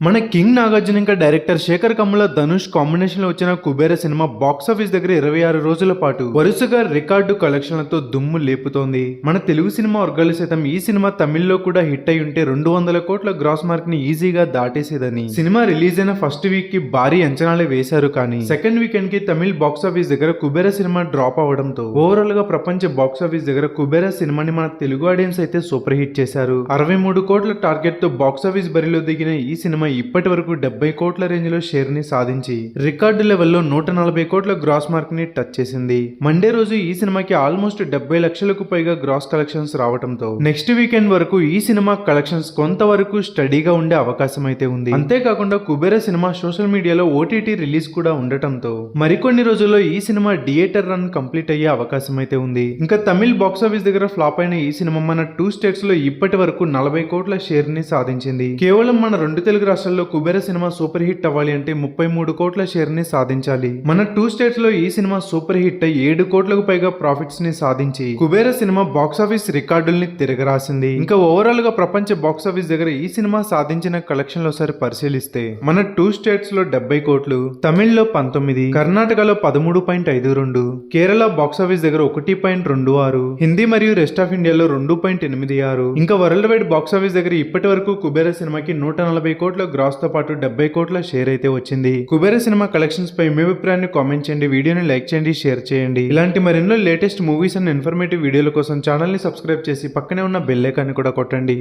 మన కింగ్ నాగార్జున ఇంకా డైరెక్టర్ శేఖర్ కమ్ముల ధనుష్ కాంబినేషన్లో వచ్చిన కుబేర సినిమా బాక్స్ ఆఫీస్ దగ్గర ఇరవై ఆరు రోజుల పాటు వరుసగా రికార్డు కలెక్షన్లతో దుమ్ము లేపుతోంది. మన తెలుగు సినిమా వర్గాలు సైతం ఈ సినిమా తమిళ్ళో కూడా హిట్ అయి ఉంటే రెండు వందల కోట్ల గ్రాస్ మార్క్ని ఈజీగా దాటేసేదని. సినిమా రిలీజ్ అయిన ఫస్ట్ వీక్కి భారీ అంచనాలే వేశారు కానీ సెకండ్ వీకెండ్కి తమిళ్ బాక్స్ ఆఫీస్ దగ్గర కుబేర సినిమా డ్రాప్ అవడంతో ఓవరాల్గా ప్రపంచ బాక్స్ ఆఫీస్ దగ్గర కుబేర సినిమాని మన తెలుగు ఆడియన్స్ అయితే సూపర్ హిట్ చేశారు. అరవై మూడు కోట్ల టార్గెట్తో బాక్స్ ఆఫీస్ బరిలో దిగిన ఈ సినిమా ఇప్పటి వరకు డెబ్బై కోట్ల రేంజ్లో షేర్ని సాధించి రికార్డు లెవెల్లో నూట నలభై కోట్ల గ్రాస్ మార్క్ని టచ్ చేసింది. మండే రోజు ఈ సినిమాకి ఆల్మోస్ట్ డెబ్బై లక్షలకు పైగా గ్రాస్ కలెక్షన్స్ రావడంతో నెక్స్ట్ వీకెండ్ వరకు ఈ సినిమా కలెక్షన్స్ కొంతవరకు స్టడీగా ఉండే అవకాశం అయితే ఉంది. అంతేకాకుండా కుబేర సినిమా సోషల్ మీడియాలో ఓటీటీ రిలీజ్ కూడా ఉండటంతో మరికొన్ని రోజుల్లో ఈ సినిమా థియేటర్ రన్ కంప్లీట్ అయ్యే అవకాశం అయితే ఉంది. ఇంకా తమిళ్ బాక్స్ ఆఫీస్ దగ్గర ఫ్లాప్ అయిన ఈ సినిమా మన టూ స్టేట్స్లో ఇప్పటి వరకు నలభై కోట్ల షేర్ని సాధించింది. కేవలం మన రెండు తెలుగు రాష్ట్రాల్లో కుబేర సినిమా సూపర్ హిట్ అవ్వాలి అంటే ముప్పై మూడు కోట్ల షేర్ని సాధించాలి. మన టూ స్టేట్స్లో ఈ సినిమా సూపర్ హిట్ అయి ఏడు కోట్లకు పైగా ప్రాఫిట్స్ని సాధించి కుబేర సినిమా బాక్స్ ఆఫీస్ రికార్డుల్ని తిరగరాసింది. ఇంకా ఓవరాల్గా ప్రపంచ బాక్స్ ఆఫీస్ దగ్గర ఈ సినిమా సాధించిన కలెక్షన్ ఒకసారి పరిశీలిస్తే మన టూ స్టేట్స్లో డెబ్బై కోట్లు తమిళ్ళో పంతొమ్మిది కర్ణాటకలో పదమూడు పాయింట్ ఐదు రెండు కేరళ బాక్స్ ఆఫీస్ దగ్గర ఒకటి పాయింట్ రెండు ఆరు హిందీ మరియు రెస్ట్ ఆఫ్ ఇండియాలో రెండు పాయింట్ ఎనిమిది ఆరు. ఇంకా వరల్డ్ వైడ్ బాక్స్ ఆఫీస్ దగ్గర ఇప్పటి వరకు కుబేర సినిమాకి నూట నలభై కోట్ల గ్రాస్తో పాటు డెబ్బై కోట్ల షేర్ అయితే వచ్చింది. కుబేర సినిమా కలెక్షన్స్ పై మీ అభిప్రాయాన్ని కామెంట్ చేయండి వీడియోని లైక్ చేయండి షేర్ చేయండి. ఇలాంటి మరెన్నో లేటెస్ట్ మూవీస్ అండ్ ఇన్ఫర్మేటివ్ వీడియోల కోసం ఛానల్ని సబ్స్క్రైబ్ చేసి పక్కనే ఉన్న బెల్ ఐకాన్ని కూడా కొట్టండి.